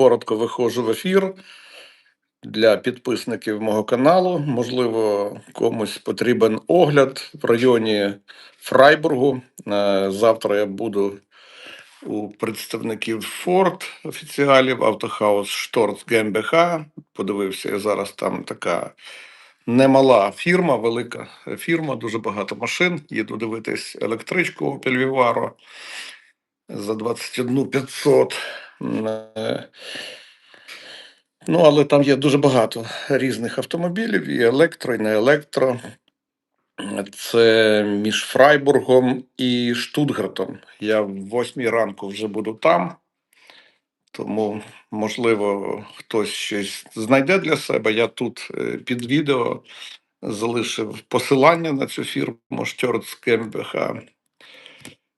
коротко виходжу в ефір для підписників мого каналу. Можливо, комусь потрібен огляд в районі Фрайбургу. Е, Завтра я буду у представників Ford офіціалів Автохаус Шторц ГМБХ. Подивився я зараз там така немала фірма, велика фірма, дуже багато машин. Їду дивитись електричку Opel Vivaro за 21 500. Ну, але там є дуже багато різних автомобілів, і електро, і не електро. Це між Фрайбургом і Штутгартом. Я в 8 ранку вже буду там, тому, можливо, хтось щось знайде для себе. Я тут е, під відео залишив посилання на цю фірму Штьорц КМБХ.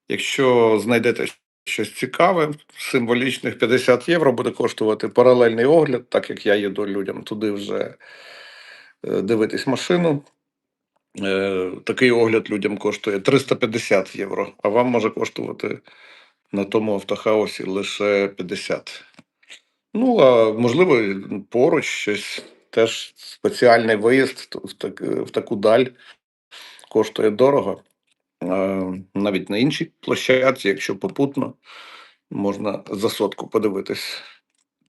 Якщо знайдете щось цікаве, символічних 50 євро буде коштувати паралельний огляд, так як я їду людям туди вже е, дивитись машину. Е, Такий огляд людям коштує 350 євро, а вам може коштувати на тому автохаусі лише 50. Ну, а можливо, поруч щось теж спеціальний виїзд в таку даль коштує дорого. Навіть на іншій площадці, якщо попутно, можна за сотку подивитись.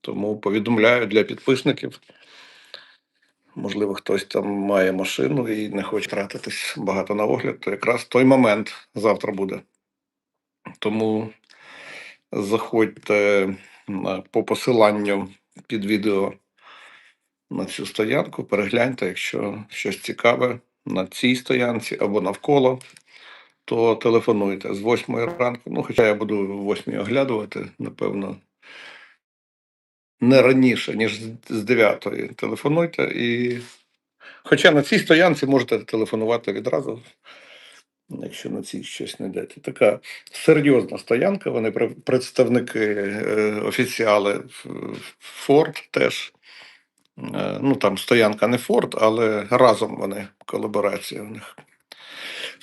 Тому повідомляю для підписників. Можливо, хтось там має машину і не хоче тратитись багато на огляд, то якраз той момент завтра буде. Тому заходьте по посиланню під відео на цю стоянку, перегляньте, якщо щось цікаве на цій стоянці або навколо, то телефонуйте з 8 ранку. Ну, хоча я буду в 8 оглядувати, напевно, не раніше, ніж з- з 9. Телефонуйте і. Хоча на цій стоянці можете телефонувати відразу, якщо на цій щось не йдете. Така серйозна стоянка. Вони представники е, офіціали Ford теж. Е, Ну там стоянка не Ford, але разом вони колаборація у них.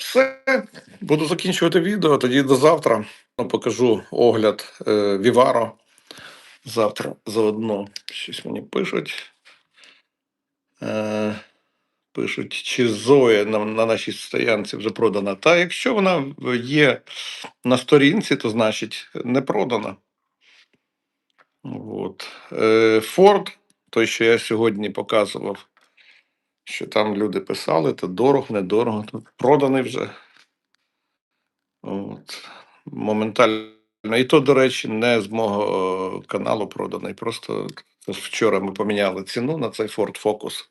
Все, буду закінчувати відео. Тоді до завтра покажу огляд е, Vivaro. Завтра заодно щось мені пишуть. Е, пишуть, чи Зоя на, на нашій стоянці вже продана. Та якщо вона є на сторінці, то значить не продана. От. Е, Форд, той, що я сьогодні показував, що там люди писали, то дорого, недорого, то проданий вже. От. Моментально. І то, до речі, не з мого е, каналу проданий. Просто вчора ми поміняли ціну на цей Ford Focus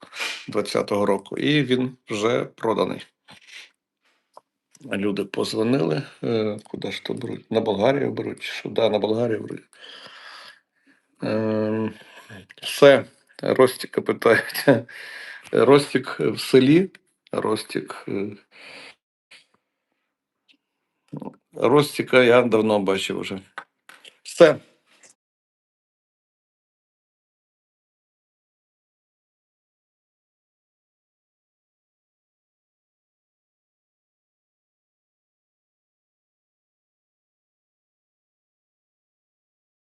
20-го року, і він вже проданий. Люди позвонили. е, Куди ж то беруть? На Болгарію беруть. Що? На Болгарію беруть. Ем, Все, Ростіка питають. Ростік в селі. Ростік. е, Ростіка я давно бачив уже. Все.